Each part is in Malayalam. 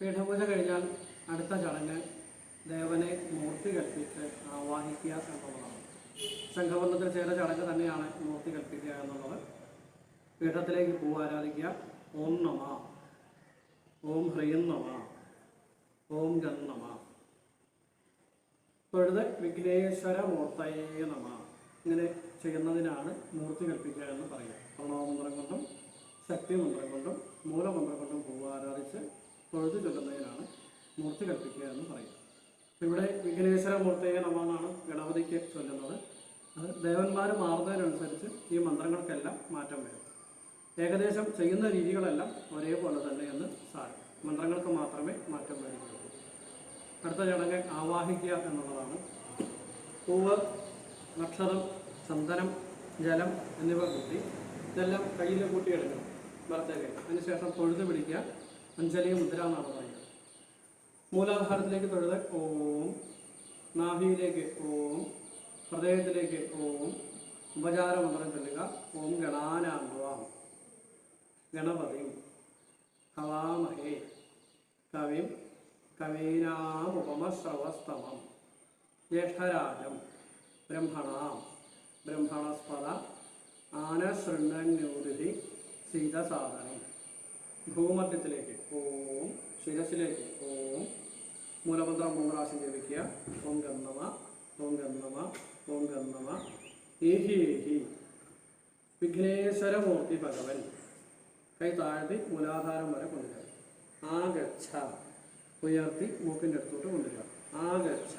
പീഠപൂജ കഴിഞ്ഞാൽ അടുത്ത ചടങ്ങ് ദേവനെ മൂർത്തി കൽപ്പിച്ച് ആവാഹിക്കുക എന്നുള്ളതാണ്. സംഘബന്ധത്തിൽ ചേരുന്ന ചടങ്ങ് തന്നെയാണ് മൂർത്തി കൽപ്പിക്കുക എന്നുള്ളത്. പീഠത്തിലേക്ക് പൂ ആരാധിക്കുക ഓം നമ. ഓം ഹ്രീം നമ. ഓം ഗം നമ. തൊഴുത് വിഘ്നേശ്വര മൂർത്തയേ നമ. ഇങ്ങനെ ചെയ്യുന്നതിനാണ് മൂർത്തി കൽപ്പിക്കുക എന്ന് പറയുക. പ്രണവമന്ത്രം കൊണ്ടും ശക്തി മന്ത്രം കൊണ്ടും മൂലമന്ത്രം കൊണ്ടും പൂവ് ആരാധിച്ച് തൊഴുത് ചൊല്ലുന്നതിനാണ് മൂർത്തി കൽപ്പിക്കുക എന്ന് പറയുന്നത് ഇവിടെ വിഘ്നേശ്വര മൂർത്തയെ നമ്മളാണ് ഗണപതിക്ക് ചൊല്ലുന്നത്. അത് ദേവന്മാർ മാറുന്നതിനനുസരിച്ച് ഈ മന്ത്രങ്ങൾക്കെല്ലാം മാറ്റം വരും. ഏകദേശം ചെയ്യുന്ന രീതികളെല്ലാം ഒരേപോലെ തന്നെ എന്ന് സാരം. മന്ത്രങ്ങൾക്ക് മാത്രമേ മാറ്റം വരുന്നുള്ളൂ. അടുത്ത ചടങ്ങ് ആവാഹിക്കുക എന്നുള്ളതാണ്. പൂവ് നക്ഷത്രം ചന്ദനം ജലം എന്നിവ കൂട്ടി ഇതെല്ലാം കയ്യിൽ കൂട്ടിയെടുക്കണം. വലത്തെ കൈ അതിനുശേഷം തൊഴുത് പിടിക്കുക അഞ്ജലി മുദ്ര എന്നാണ് മൂലാധാരത്തിലേക്ക് തൊഴുത് ഓം. നാഭിയിലേക്ക് ഓം. ഹൃദയത്തിലേക്ക് ഓം. ഉപചാരമന്ത്രം ചൊല്ലുക. ഓം ഗണാനാന്വാം ഗണപതിയും ഹവാമഹേ. കവിം. കവീനാമുപമശ്രവസ്തമം ജ്യേഷ്ഠരാജം. ബ്രഹ്മണാം. ബ്രഹ്മണസ്പദ. ആനശൃണ്ണൂതിഥി ശീതസാധനം ഭൂമധ്യത്തിലേക്ക്. ഓം ശിരസിലേക്ക്. ഓം മൂലമന്ത്രം മൂന്ന് പ്രാവശ്യം ജപിക്കുക. ഓം ഗന്ധമ ഓം ഗന്ധമ ഓം ഗന്ധമ ഏഹി ഏഹി വിഘ്നേശ്വരമൂർത്തി ഭഗവൻ. കൈ താഴ്ത്തി മൂലാധാരം വരെ കൊണ്ടുവരിക. ആഗച്ഛ. ഉയർത്തി മൂക്കിന്റെ അടുത്തോട്ട് കൊണ്ടുവരിക. ആഗച്ഛ.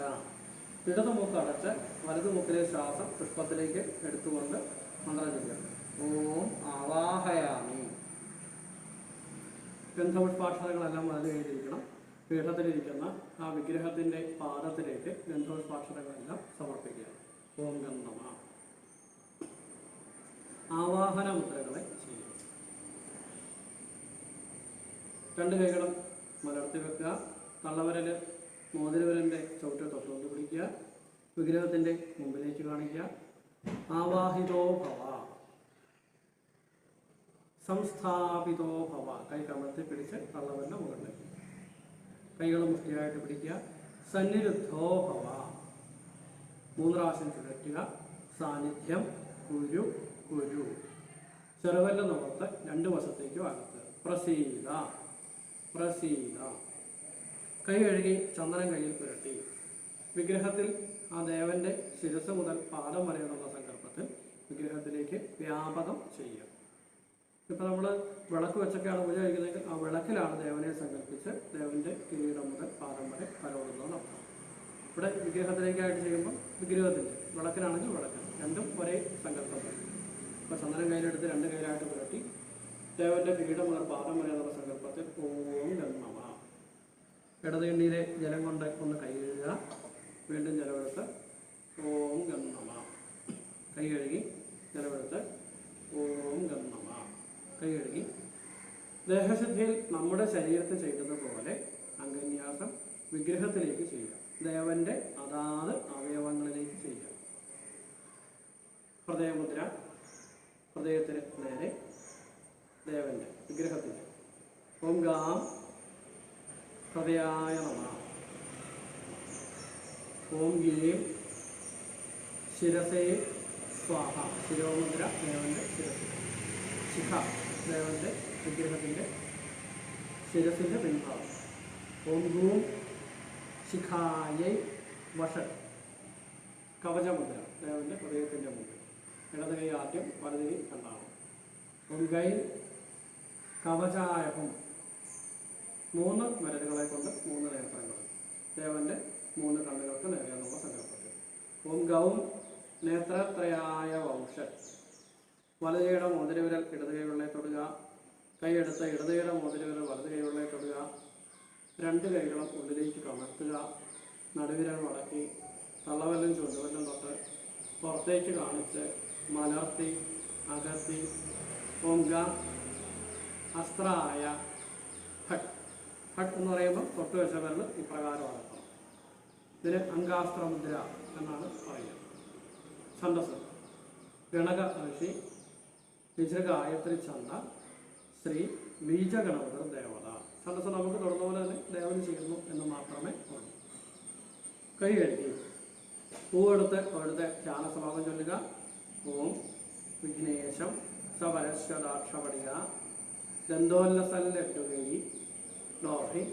ഇടത് മൂക്ക് അടച്ച് വലത് മൂക്കിലെ ശ്വാസം പുഷ്പത്തിലേക്ക് എടുത്തുകൊണ്ട് മന്ത്രം ചെയ്യാം ഓം ആവാഹയാമി. ഗന്ധപുഷ്പാക്ഷരങ്ങളെല്ലാം അതിൽ എഴുതിയിരിക്കണം. പീഠത്തിലിരിക്കുന്ന ആ വിഗ്രഹത്തിന്റെ പാദത്തിലേക്ക് ഗന്ധപുഷ്പാക്ഷരങ്ങളെല്ലാം സമർപ്പിക്കുക. ഓം ഗന്ധമ ആവാഹന മുദ്രകളെ ചെയ്യുക. രണ്ട് കൈകളും മലർത്തി വെക്കുക. തള്ളവരൽ മോതിരവരന്റെ ചവിട്ടിൽ തൊട്ടുകൊണ്ട് പിടിക്കുക. വിഗ്രഹത്തിന്റെ മുമ്പിലേക്ക് കാണിക്കുക. ആവാഹിതോ ഭവ. സംസ്ഥാപിതോ ഭവ. കൈ കമഴ്ത്തി പിടിച്ച് തള്ളവരന്റെ മുകളിലേക്ക്. കൈകൾ മുഷ്ടിയായിട്ട് പിടിക്കുക. സന്നിരുദ്ധോ ഭവ. മൂന്ന് പ്രാവശ്യം ചുഴറ്റുക. സാന്നിധ്യം കുരു കുരു. ചെറുവല്ല നോർത്ത് രണ്ട് വശത്തേക്ക് അകത്ത്. പ്രസീത പ്രസീത. കൈ കഴുകി ചന്ദനം കയ്യിൽ പുരട്ടി. വിഗ്രഹത്തിൽ ആ ദേവന്റെ ശിരസ് മുതൽ പാദം വരെയുള്ള സങ്കല്പത്തിൽ വിഗ്രഹത്തിലേക്ക് വ്യാപകം ചെയ്യുക. ഇപ്പം നമ്മൾ വിളക്ക് വെച്ചൊക്കെയാണ് പൂജ കഴിക്കുന്നതെങ്കിൽ ആ വിളക്കിലാണ് ദേവനെ സങ്കല്പിച്ച് ദേവന്റെ കിരീടം മുതൽ പാദം വരെ തലോടുന്നത് നടത്തണം ഇവിടെ വിഗ്രഹത്തിലേക്കായിട്ട് ചെയ്യുമ്പോൾ വിഗ്രഹത്തിന്റെ വിളക്കിലാണെങ്കിൽ വിളക്ക് രണ്ടും ഒരേ സങ്കല്പം ഇപ്പോൾ ചന്ദ്രൻ കയ്യിലെടുത്ത് രണ്ട് കയ്യിലായിട്ട് പുരട്ടി ദേവന്റെ കിരീടം മുതൽ പാദം വരെ എന്നുള്ള സങ്കല്പത്തിൽ ഓം ഗന്ധമ ഇടത് ജലം കൊണ്ട് ഒന്ന് കൈ വീണ്ടും ജലമെടുത്ത് ഓം ഗന്ധമ കൈ കഴുകി ജലമെടുത്ത് ഓം ഗന്ധമ കൈ കഴുകി ദേഹശുദ്ധിയിൽ നമ്മുടെ ശരീരത്തിൽ പോലെ അംഗന്യാസം വിഗ്രഹത്തിലേക്ക് ചെയ്യുക. ദേവന്റെ അതാത് അവയവങ്ങളിലേക്ക് ചെയ്യുക. ഹൃദയമുദ്ര ഹൃദയത്തിന് നേരെ ദേവന്റെ വിഗ്രഹത്തിന് ഓം ഗാം ഹൃദയായ നമ. ഓം ഗീം ശിരസേ സ്വാഹ. ശിരോമുദ്ര ദേവന്റെ ശിരസ്. ശിഖ ദേവന്റെ വിഗ്രഹത്തിന്റെ ശിരസിന്റെ പിൻഭാഗം. ഓം ഭൂം ശിഖായൈ വഷ കവചമുദ്ര ദേവന്റെ ഹൃദയത്തിന്റെ മുദ്ര. ഇടത് കൈ ആദ്യം വലത് കൈ രണ്ടാമത്. ഓം കൈ കവചായഹം. മൂന്ന് മരലുകളെ കൊണ്ട് മൂന്ന് നേത്രങ്ങൾ. ദേവന്റെ മൂന്ന് കണ്ണുകൾക്ക് നേരെയെന്നുള്ള സങ്കല്പത്തിൽ. ഓം ഗൗം നേത്രത്രയായ വംശ. വലതുകൈയുടെ മോതിരവിരൽ ഇടത് കൈകളിലെ തൊടുക. കൈയെടുത്ത ഇടത് കൈയുടെ മോതിരവിരൽ വലത് കൈകളിലെ തൊടുക. രണ്ട് കൈകളും ഉള്ളിലേക്ക് കമർത്തുക നടുവിരൽ മടക്കി തള്ളവല്ലും ചുണ്ടുവല്ലും തൊട്ട് പുറത്തേക്ക് കാണിച്ച് മലർത്തി അകത്തി പൊങ്ക അസ്ത്രായ ഹട്ട്. ഹട്ട് എന്ന് പറയുമ്പോൾ തൊട്ട് വെച്ച വിരൽ ഇപ്രകാരം അടക്കണം ഇതിന് അങ്കാസ്ത്രമുദ്ര എന്നാണ് പറയുന്നത്. ഛന്ദസ് ഗണക ഋഷി വിജ ചണ്ട ശ്രീ ബീജഗണപതർ ദേവത. ഛന്ദസ് നമുക്ക് തുടർന്ന പോലെ തന്നെ ദേവന് ചെയ്യുന്നു എന്ന് മാത്രമേ ഉള്ളൂ. കൈ കഴുകി. പൂവെടുത്ത് അവിടുത്തെ ധ്യാനസമാപം ചൊല്ലുക. ഓം വിഘ്നേശം സപരശ്വദാക്ഷപടിക ദന്തോല്ലസല്ലെട്ടുകൈ ലോഹി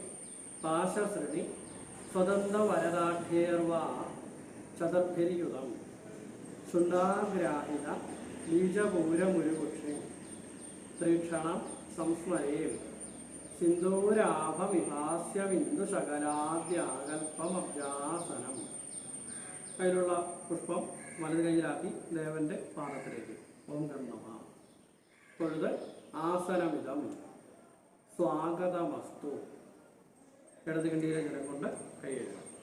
പാശശ്രണി സ്വതന്ത്ര വരദാഢ്യേർവാ ചതുർഭിരിയുതം. ശുണ്ടാഗ്രാഹിത ബീജപൂരമുരുപുക്ഷി ത്രിക്ഷണം സംസ്മരേം സിന്ദൂരാഭവിഭാസ്യ ബിന്ദുശകലാദ്യാകൽപ്പമബ്ജാസനം കയ്യിലുള്ള പുഷ്പം വലത് കൈയിലാക്കി ദേവന്റെ പാദത്തിലേക്ക്. ഓം കർണമ തൊഴുത് ആസനമിതം. സ്വാഗതമസ്തു. ഇടത് കണ്ടിയിലെ ജലം കൊണ്ട് കൈ എഴുതാം.